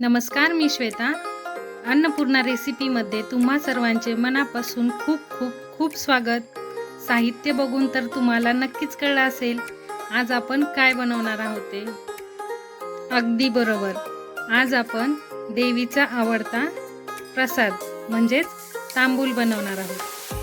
नमस्कार मी श्वेता. अन्नपूर्णा रेसिपीमध्ये तुम्हा सर्वांचे मनापासून खूप खूप खूप स्वागत. साहित्य बघून तर तुम्हाला नक्कीच कळलं असेल आज आपण काय बनवणार आहोत ते. अगदी बरोबर. आज आपण देवीचा आवडता प्रसाद म्हणजेच तांबूल बनवणार आहोत.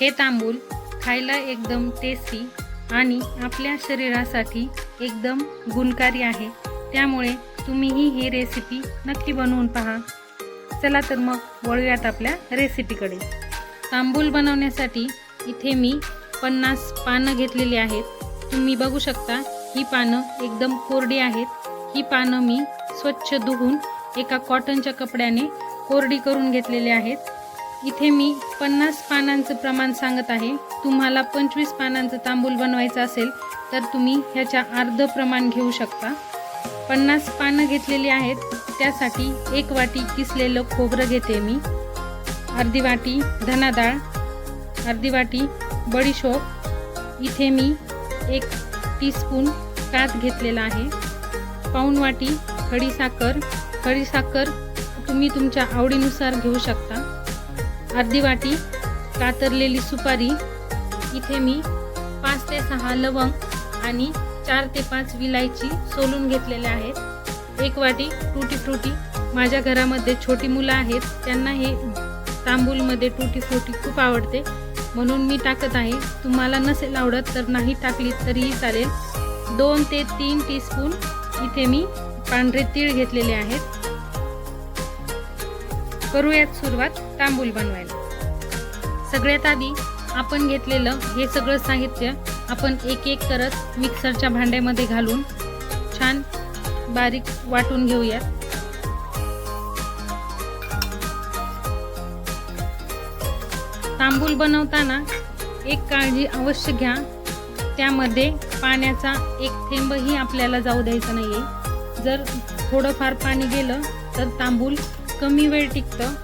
हे तांबूल खायला एकदम टेस्टी आणि आपल्या शरीरासाठी एकदम गुणकारी आहे. त्यामुळे तुम्हीही ही रेसिपी नक्की बनवून पहा. चला तर मग वळूयात आपल्या रेसिपीकडे तांबूल बनवण्यासाठी इथे मी पन्नास पानं घेतलेली आहेत. तुम्ही बघू शकता ही पानं एकदम कोरडी आहेत. ही पानं मी स्वच्छ धुवून एका कॉटनच्या कपड्याने कोरडी करून घेतलेली आहेत. इथे मी पन्नास पानांचं प्रमाण सांगत आहे. तुम्हाला पंचवीस पानांचं तांबूल बनवायचं असेल तर तुम्ही ह्याच्या अर्ध प्रमाण घेऊ शकता. पन्नास पानं घेतलेली आहेत. त्यासाठी एक वाटी किसलेलं खोबरं घेते मी. अर्धी वाटी धना डाळ अर्धी वाटी बडीशोप इथे मी एक टीस्पून कात घेतलेला आहे. पाऊण वाटी खडीसाखर खडीसाखर तुम्ही तुमच्या आवडीनुसार घेऊ शकता. अर्धी वाटी कातरलेली सुपारी. इथे मी पाच ते सहा लवंग आणि चार ते पाच विलायची सोलून घेतलेल्या आहेत. एक वाटी टूटी फ्रुटी. माझ्या घरामध्ये छोटी मुलं आहेत. त्यांना हे तांबूलमध्ये टूटी फ्रुटी खूप आवडते. म्हणून मी टाकत आहे. तुम्हाला नसेल आवडत तर नाही टाकली तरीही चालेल. दोन ते तीन टीस्पून इथे मी पांढरे तीळ घेतलेले आहेत. करूयात सुरुवात तांबूल बनवायला. सगळ्यात आधी आपण घेतलेलं हे सगळं साहित्य आपण एक एक करत मिक्सरच्या भांड्यामध्ये घालून छान बारीक वाटून घेऊयात तांबूल बनवताना एक काळजी अवश्य घ्या. त्यामध्ये पाण्याचा एक थेंबही आपल्याला जाऊ द्यायचा आहे जर थोडंफार पाणी गेलं तर तांबूल कमी वेळ टिकतं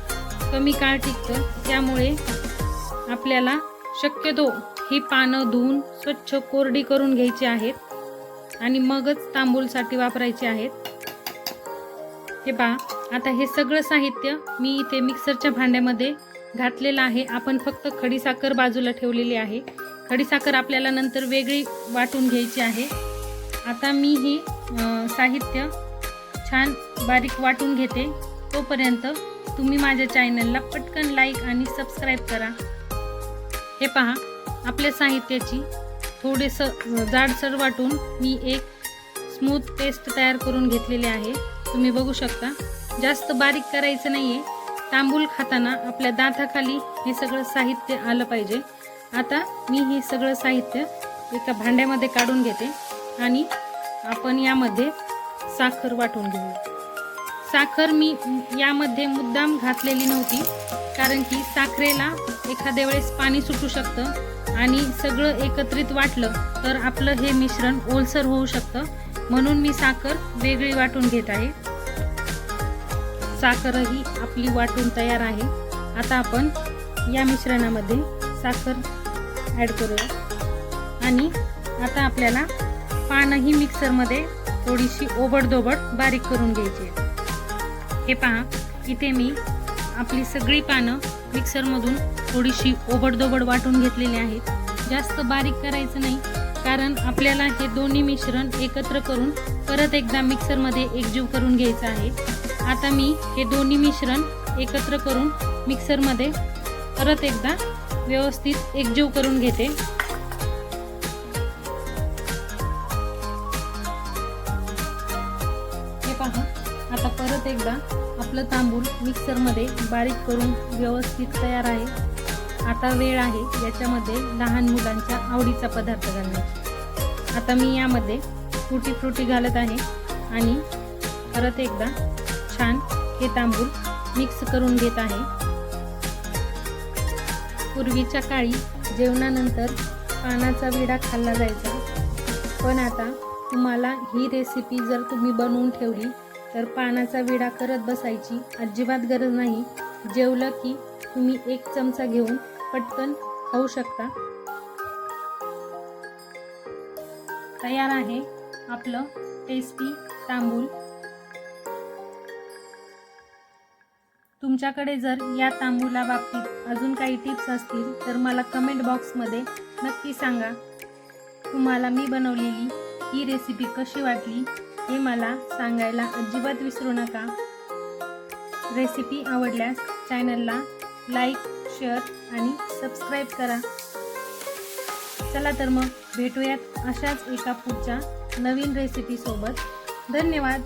कमी काळ टिकतं. त्यामुळे आपल्याला शक्यतो ही पानं धुवून स्वच्छ कोरडी करून घ्यायची आहेत आणि मगच तांबूलसाठी वापरायचे आहेत. हे पहा आता हे सगळं साहित्य मी इथे मिक्सरच्या भांड्यामध्ये घातलेलं आहे. आपण फक्त खडीसाखर बाजूला ठेवलेली आहे. खडीसाखर आपल्याला नंतर वेगळी वाटून घ्यायची आहे. आता मी ही साहित्य छान बारीक वाटून घेते. तोपर्यंत तुम्ही माझ्या चॅनलला पटकन लाईक आणि सबस्क्राईब करा. हे पहा आपल्या साहित्याची थोडेसं जाडसर वाटून मी एक स्मूथ पेस्ट तयार करून घेतलेली आहे. तुम्ही बघू शकता. जास्त बारीक करायचं नाही आहे तांबूल खाताना आपल्या दाताखाली हे सगळं साहित्य आलं पाहिजे. आता मी हे सगळं साहित्य एका भांड्यामध्ये काढून घेते आणि आपण यामध्ये साखर वाटून घेऊ. साखर मी यामध्ये मुद्दाम घातलेली नव्हती कारण की साखरेला एखाद्या वेळेस पाणी सुटू शकतं. आणि सगळं एकत्रित वाटलं तर आपलं हे मिश्रण ओलसर होऊ शकतं. म्हणून मी साखर वेगळी वाटून घेत आहे. साखरही आपली वाटून तयार आहे. आता आपण या मिश्रणामध्ये साखर ॲड करूया. आणि आता आपल्याला पानंही मिक्सरमध्ये थोडीशी ओबडधोबड बारीक करून घ्यायची हे पहा इथे मी आपली सगळी पानं मिक्सरमधून थोडीशी ओबडदोबड वाटून घेतलेली आहेत जास्त बारीक करायचं नाही कारण आपल्याला हे दोन्ही मिश्रण एकत्र करून परत एकदा मिक्सरमध्ये एकजीव करून घ्यायचं आहे. आता मी हे दोन्ही मिश्रण एकत्र करून मिक्सरमध्ये परत एकदा व्यवस्थित एकजीव करून घेते. हे पहा आता परत एकदा आपलं तांबूल मिक्सरमध्ये बारीक करून व्यवस्थित तयार आहे. आता वेळ आहे याच्यामध्ये लहान मुलांच्या आवडीचा पदार्थ घालण्याची आता मी यामध्ये फ्रुटी फ्रुटी घालत आहे आणि परत एकदा छान हे तांबूल मिक्स करून घेत आहे. पूर्वीच्या काळी जेवणानंतर पानाचा विडा खाल्ला जायचा. पण आता तुम्हाला ही रेसिपी जर तुम्ही बनवून ठेवली तर पानाचा विडा करत बसायची अजिबात गरज नाही. जेवलं की तुम्ही एक चमचा घेऊन पटकन खाऊ शकता. तयार आहे आपलं टेस्टी तांबूल. तुमच्याकडे जर या तांबूला बाबतीत अजून काही टिप्स असतील तर मला कमेंट बॉक्समध्ये नक्की सांगा. तुम्हाला मी बनवलेली ही रेसिपी कशी वाटली? हे मला सांगायला अजिबात विसरू नका. रेसिपी आवडल्यास चॅनलला लाईक शेअर आणि सबस्क्राईब करा. चला तर मग भेटूयात अशाच एका पुढच्या नवीन रेसिपीसोबत धन्यवाद.